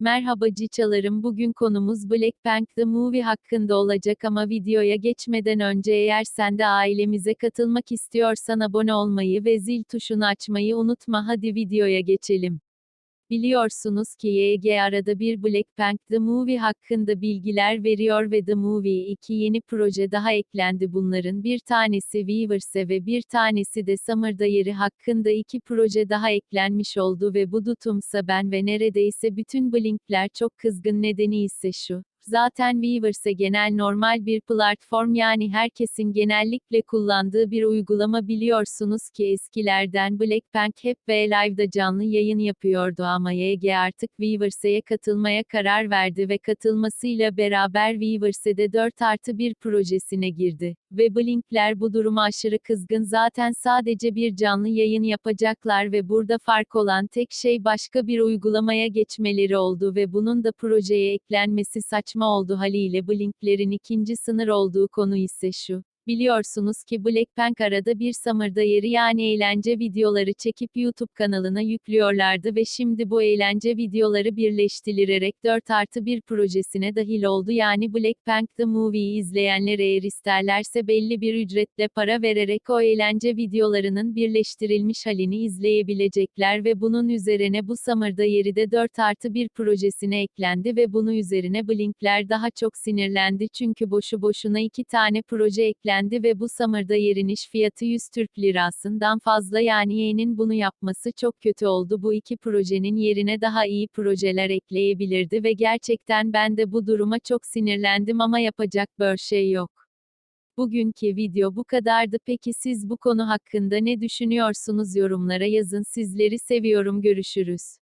Merhaba Ciçalarım bugün konumuz Blackpink The Movie hakkında olacak ama videoya geçmeden önce eğer sen de ailemize katılmak istiyorsan abone olmayı ve zil tuşunu açmayı unutma hadi videoya geçelim. Biliyorsunuz ki YG arada bir Blackpink The Movie hakkında bilgiler veriyor ve The Movie 2 yeni proje daha eklendi bunların bir tanesi Weverse ve bir tanesi de Summer Diary hakkında iki proje daha eklenmiş oldu ve bu tutumsa ben ve neredeyse bütün Blinkler çok kızgın nedeni ise şu. Zaten Weverse genel normal bir platform yani herkesin genellikle kullandığı bir uygulama biliyorsunuz ki eskilerden Blackpink hep V-Live'da canlı yayın yapıyordu ama YG artık Weverse'ye katılmaya karar verdi ve katılmasıyla beraber Weverse'de 4 artı 1 projesine girdi. Ve Blinkler bu duruma aşırı kızgın zaten sadece bir canlı yayın yapacaklar ve burada fark olan tek şey başka bir uygulamaya geçmeleri oldu ve bunun da projeye eklenmesi saçma oldu haliyle Blinklerin ikinci sınır olduğu konu ise şu. Biliyorsunuz ki Blackpink arada bir Summer'da yeri yani eğlence videoları çekip YouTube kanalına yüklüyorlardı ve şimdi bu eğlence videoları birleştirilerek 4 artı 1 projesine dahil oldu. Yani Blackpink The Movie'yi izleyenler eğer isterlerse belli bir ücretle para vererek o eğlence videolarının birleştirilmiş halini izleyebilecekler ve bunun üzerine bu Summer'da yeri de 4 artı 1 projesine eklendi ve bunu üzerine Blinkler daha çok sinirlendi. Çünkü boşu boşuna iki tane proje eklendi eklendi ve bu Summer'da yerin fiyatı 100 Türk Lirası'ndan fazla yani Y'nin bunu yapması çok kötü oldu. Bu iki projenin yerine daha iyi projeler ekleyebilirdi ve gerçekten ben de bu duruma çok sinirlendim ama yapacak bir şey yok. Bugünkü video bu kadardı. Peki siz bu konu hakkında ne düşünüyorsunuz yorumlara yazın. Sizleri seviyorum. Görüşürüz.